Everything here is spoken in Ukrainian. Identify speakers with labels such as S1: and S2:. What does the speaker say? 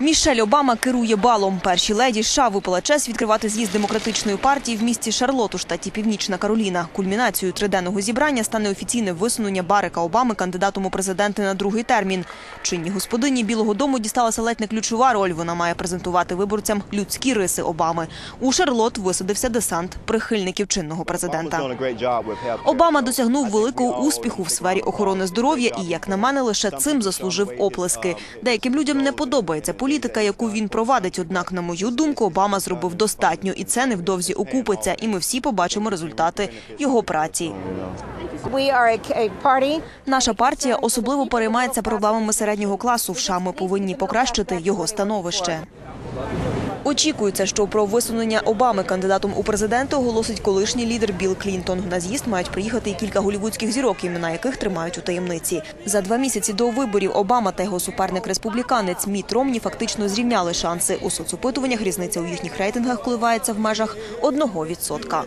S1: Мішель Обама керує балом. Першій леді США випала честь відкривати з'їзд демократичної партії в місті Шарлот у штаті Північна Кароліна. Кульмінацією триденного зібрання стане офіційне висунення Барека Обами кандидатом у президенти на другий термін. Чинній господині Білого Дому дісталася ледь не ключова роль. Вона має презентувати виборцям людські риси Обами. У Шарлот висадився десант прихильників чинного президента. Обама досягнув великого успіху в сфері охорони здоров'я і, як на мене, лише цим заслужив оплески. Деяким людям не подобається політика, яку він провадить. Однак, на мою думку, Обама зробив достатньо, і це невдовзі окупиться. І ми всі побачимо результати його праці. Наша партія особливо переймається проблемами середнього класу. В США ми повинні покращити його становище. Очікується, що про висунення Обами кандидатом у президенти оголосить колишній лідер Білл Клінтон. На з'їзд мають приїхати і кілька голівудських зірок, імена яких тримають у таємниці. За два місяці до виборів Обама та його суперник республіканець Міт Ромні фактично зрівняли шанси. У соцопитуваннях різниця у їхніх рейтингах коливається в межах
S2: 1%.